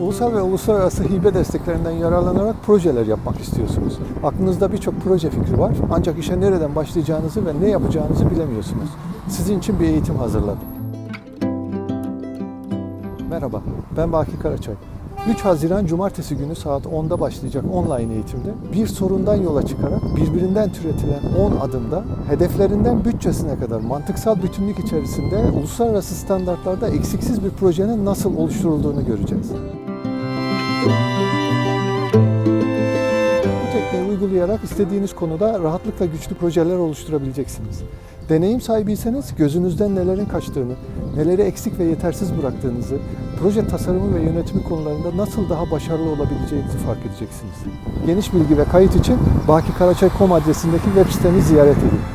Ulusal ve uluslararası hibe desteklerinden yararlanarak projeler yapmak istiyorsunuz. Aklınızda birçok proje fikri var ancak işe nereden başlayacağınızı ve ne yapacağınızı bilemiyorsunuz. Sizin için bir eğitim hazırladım. Merhaba, ben Baki Karaçay. 3 Haziran Cumartesi günü saat 10'da başlayacak online eğitimde bir sorundan yola çıkarak birbirinden türetilen 10 adımda hedeflerinden bütçesine kadar mantıksal bütünlük içerisinde uluslararası standartlarda eksiksiz bir projenin nasıl oluşturulduğunu göreceğiz. Bu tekniği uygulayarak istediğiniz konuda rahatlıkla güçlü projeler oluşturabileceksiniz. Deneyim sahibiyseniz gözünüzden nelerin kaçtığını, neleri eksik ve yetersiz bıraktığınızı, proje tasarımı ve yönetimi konularında nasıl daha başarılı olabileceğinizi fark edeceksiniz. Geniş bilgi ve kayıt için bakikaraçay.com adresindeki web sitemi ziyaret edin.